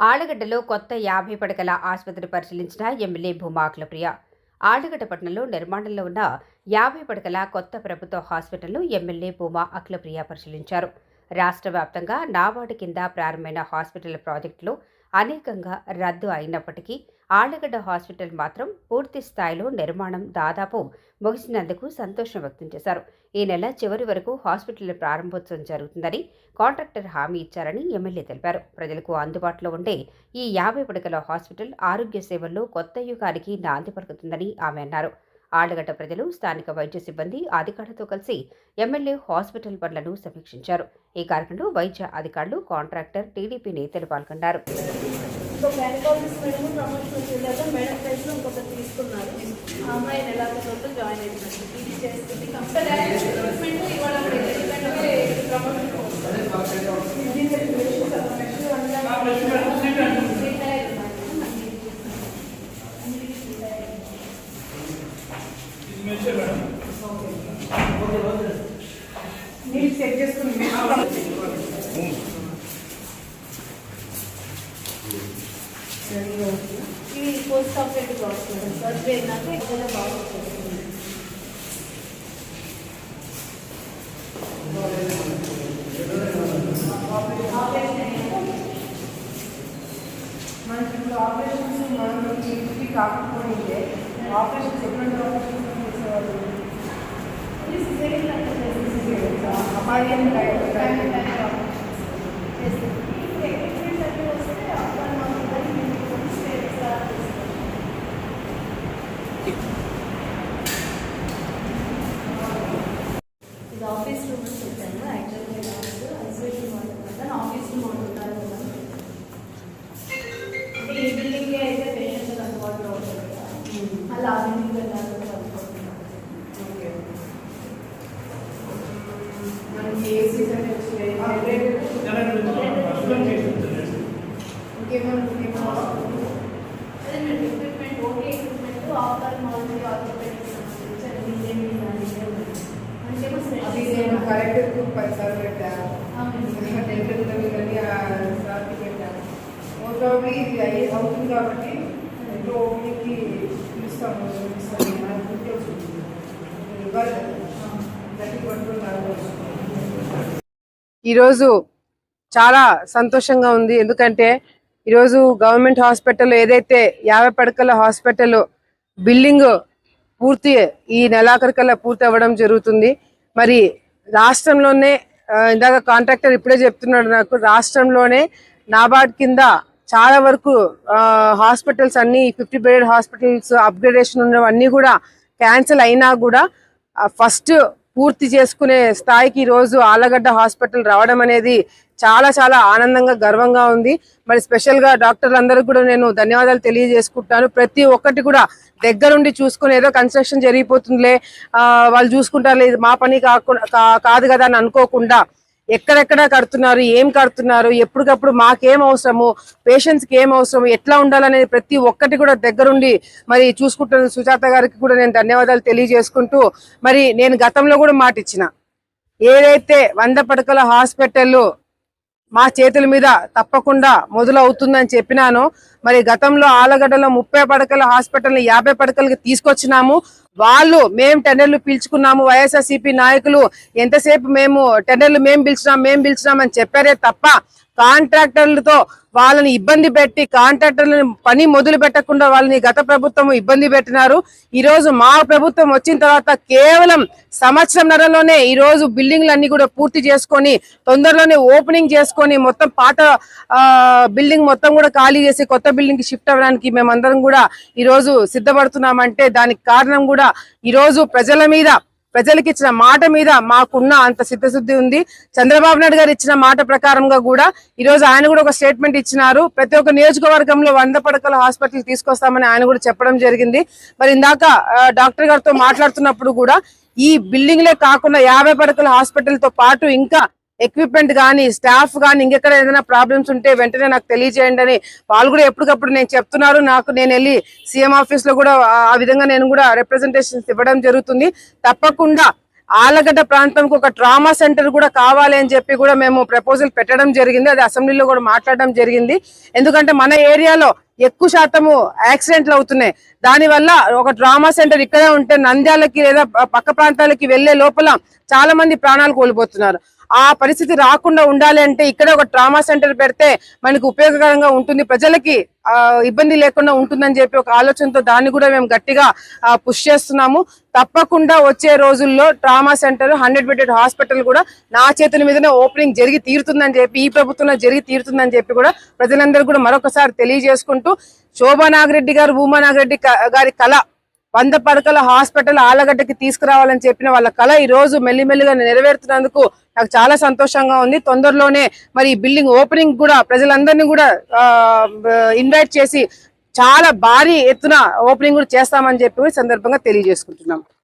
ఆళ్ళగడ్డలో కొత్త యాభై పడకల ఆసుపత్రి పరిశీలించిన ఎమ్మెల్యే భూమా అఖిలప్రియ. ఆళ్ళగడ్డ పట్టణంలో నిర్మాణంలో ఉన్న యాభై పడకల కొత్త ప్రభుత్వ హాస్పిటల్ను ఎమ్మెల్యే భూమా అఖిలప్రియ పరిశీలించారు. రాష్ట్ర వ్యాప్తంగా నాబార్డు కింద ప్రారంభమైన హాస్పిటల్ ప్రాజెక్టులు అనేకంగా రద్దు అయినప్పటికీ ఆళ్ళగడ్డ హాస్పిటల్ మాత్రం పూర్తి స్థాయిలో నిర్మాణం దాదాపు ముగిసినందుకు సంతోషం వ్యక్తం చేశారు. ఈ నెల చివరి వరకు హాస్పిటల్ ప్రారంభోత్సవం జరుగుతుందని కాంట్రాక్టర్ హామీ ఇచ్చారని ఎమ్మెల్యే తెలిపారు. ప్రజలకు అందుబాటులో ఉండే ఈ యాభై పడకల హాస్పిటల్ ఆరోగ్య సేవల్లో కొత్త యుగానికి నాంది పలుకుతుందని ఆమె అన్నారు. ఆళ్ళగడ్డ ప్రజలు స్థానిక వైద్య సిబ్బంది అధికారులతో కలిసి ఎమ్మెల్యే హాస్పిటల్ పనులను సమీక్షించారు. ఈ కార్యక్రమంలో వైద్య అధికారులు కాంట్రాక్టర్ టీడీపీ నేతలు పాల్గొన్నారు. ఇంకో గైనకాలజిస్ట్ మేడం ప్రమోషన్ వచ్చేదాకా మేడం ప్లేస్లో ఇంకొకటి తీసుకున్నారు. ఆ అమ్మాయి నెల రోజులు జాయిన్ అయిపోయింది. పీజీ చేస్తుంది. కంపల్ ట్రీట్మెంట్ ఇవాళ ఎందుకంటే ప్రమోషన్ నీళ్ళు చెక్ చేసుకుని ఇది post operative process madam surgery అయినాక ఏదైనా బాగా వస్తుంది ఆపరేషన్ అయ్యాక మనకి ఇప్పుడు ఆపరేషన్స్ మనం ఇంటికి కాకపోయింటే ఆపరేషన్స్ ఎటువంటి ఆపరేషన్స్ చేసేవాళ్ళు ఇది సిజేరియన్ ఇంకేమైనా ఇంకేమైనా అదే మీరు equipment okay equipment offer multi orthopaedics సంబంధించి బీజేపీ లాంటివి అంటే అది నేను కరెక్ట్ పైసలు పెట్టాను. స్పెషల్ టెంపుల్ ఇవన్నీ సార్కి పెట్టాను. మోస్ట్ ప్రాబ్లీ ఇది అయ్యి అవుతుంది కాబట్టి ఇంట్లో ఓపెనింగ్కి పిలుస్తాము. పిలుస్తాము. మనకు గుర్తు వచ్చింది ఇవ్వాలి గట్టి పట్టుకుంటారు ఈరోజు చాలా సంతోషంగా ఉంది. ఎందుకంటే ఈరోజు గవర్నమెంట్ హాస్పిటల్ ఏదైతే యాభై పడకల హాస్పిటల్ బిల్డింగ్ పూర్తి ఈ నెలాఖరికల్లా పూర్తి అవ్వడం జరుగుతుంది. మరి రాష్ట్రంలోనే ఇందాక కాంట్రాక్టర్ ఇప్పుడే చెప్తున్నాడు నాకు రాష్ట్రంలోనే నాబార్డ్ కింద చాలా వరకు హాస్పిటల్స్ అన్ని ఫిఫ్టీ బెడెడ్ హాస్పిటల్స్ అప్గ్రేడేషన్ ఉన్నవన్నీ కూడా క్యాన్సిల్ అయినా కూడా ఫస్ట్ పూర్తి చేసుకునే స్థాయికి ఈరోజు రోజు ఆలగడ్డ హాస్పిటల్ రావడం అనేది చాలా చాలా ఆనందంగా గర్వంగా ఉంది. మరి స్పెషల్గా డాక్టర్లందరికీ డాక్టర్లు కూడా నేను ధన్యవాదాలు తెలియజేసుకుంటాను. ప్రతి ఒక్కటి కూడా దగ్గరుండి చూసుకుని ఏదో కన్స్ట్రక్షన్ జరిగిపోతుందిలే వాళ్ళు చూసుకుంటారు ఇది మా పని కాకుండా కా- కాదు కదా అని అనుకోకుండా ఎక్కడెక్కడ కడుతున్నారు ఏం కడుతున్నారు ఎప్పటికప్పుడు మాకేం అవసరము పేషెంట్స్కి ఏం అవసరము ఎట్లా ఉండాలనేది ప్రతి ఒక్కటి కూడా దగ్గరుండి మరి చూసుకుంటున్న సుజాత గారికి కూడా నేను ధన్యవాదాలు తెలియజేసుకుంటూ మరి నేను గతంలో కూడా మాట ఇచ్చిన ఏదైతే వంద పడకల హాస్పిటల్ మా చేతుల మీద తప్పకుండా మొదలవుతుందని చెప్పినాను మరి గతంలో ఆలగడ్డలో ముప్పై పడకల హాస్పిటల్ని యాభై పడకలకి తీసుకొచ్చినాము వాళ్ళు మేము టెండర్లు పిలుచుకున్నాము వైఎస్ఆర్సీపీ నాయకులు. ఎంతసేపు మేము టెండర్లు మేము పిలిచినాం మేము పిలిచినాం అని చెప్పారే తప్ప కాంట్రాక్టర్లతో వాళ్ళని ఇబ్బంది పెట్టి కాంట్రాక్టర్లను పని మొదలు పెట్టకుండా వాళ్ళని గత ప్రభుత్వం ఇబ్బంది పెట్టినారు. ఈ రోజు మా ప్రభుత్వం వచ్చిన తర్వాత కేవలం సంవత్సరంన్నరలోనే ఈ రోజు బిల్డింగ్లు అన్ని కూడా పూర్తి చేసుకొని తొందరలోనే ఓపెనింగ్ చేసుకొని మొత్తం పాత బిల్డింగ్ మొత్తం కూడా ఖాళీ చేసి కొత్త బిల్డింగ్కి షిఫ్ట్ అవ్వడానికి మేమందరం కూడా ఈ రోజు సిద్ధపడుతున్నామంటే దానికి కారణం కూడా ఈ రోజు ప్రజల మీద ప్రజలకు ఇచ్చిన మాట మీద మాకున్న అంత సిద్ధశుద్ధి ఉంది. చంద్రబాబు నాయుడు గారు ఇచ్చిన మాట ప్రకారంగా కూడా ఈ రోజు ఆయన కూడా ఒక స్టేట్మెంట్ ఇచ్చినారు. ప్రతి ఒక్క నియోజకవర్గంలో వంద పడకల హాస్పిటల్ తీసుకొస్తామని ఆయన కూడా చెప్పడం జరిగింది. మరి ఇందాక డాక్టర్ గారితో మాట్లాడుతున్నప్పుడు కూడా ఈ బిల్డింగ్లే కాకుండా యాభై పడకల హాస్పిటల్తో పాటు ఇంకా ఎక్విప్మెంట్ కానీ స్టాఫ్ కానీ ఇంకెక్కడ ఏదైనా ప్రాబ్లమ్స్ ఉంటే వెంటనే నాకు తెలియజేయండి అని వాళ్ళు కూడా ఎప్పటికప్పుడు నేను చెప్తున్నారు. నాకు నేను వెళ్ళి సీఎం ఆఫీస్లో కూడా ఆ- విధంగా నేను కూడా రిప్రజెంటేషన్స్ ఇవ్వడం జరుగుతుంది. తప్పకుండా ఆలగడ్డ ప్రాంతంకి ఒక ట్రామా సెంటర్ కూడా కావాలి అని చెప్పి కూడా మేము ప్రపోజల్ పెట్టడం జరిగింది. అది అసెంబ్లీలో కూడా మాట్లాడడం జరిగింది. ఎందుకంటే మన ఏరియాలో ఎక్కువ శాతము యాక్సిడెంట్లు అవుతున్నాయి. దానివల్ల ఒక డ్రామా సెంటర్ ఇక్కడే ఉంటే నంద్యాలకి లేదా పక్క ప్రాంతాలకి వెళ్ళే లోపల చాలా మంది ప్రాణాలు కోల్పోతున్నారు. ఆ పరిస్థితి రాకుండా ఉండాలి అంటే ఇక్కడ ఒక ట్రామా సెంటర్ పెడితే మనకు ఉపయోగకరంగా ఉంటుంది. ప్రజలకి ఇబ్బంది లేకుండా ఉంటుందని చెప్పి ఒక ఆలోచనతో దాన్ని కూడా మేము గట్టిగా పుష్ చేస్తున్నాము. తప్పకుండా వచ్చే రోజుల్లో trauma centre hundred bedded hospital కూడా నా చేతుల మీదనే ఓపెనింగ్ జరిగి తీరుతుందని చెప్పి ఈ ప్రభుత్వంలో జరిగి తీరుతుందని చెప్పి కూడా ప్రజలందరూ కూడా మరొకసారి తెలియజేసుకుంటూ శోభా నాగిరెడ్డి గారు భూమా నాగిరెడ్డి క- గారి కళ వంద పడకల హాస్పిటల్ ఆలగడ్డకి తీసుకురావాలని చెప్పిన వాళ్ళ కళ ఈ రోజు మెల్లిమెల్లిగా నెరవేరుతున్నందుకు నాకు చాలా సంతోషంగా ఉంది. తొందరలోనే మరి ఈ బిల్డింగ్ ఓపెనింగ్ కూడా ప్రజలందరినీ కూడా ఇన్వైట్ చేసి చాలా భారీ ఎత్తున ఓపెనింగ్ కూడా చేస్తామని చెప్పి సందర్భంగా తెలియజేసుకుంటున్నాం.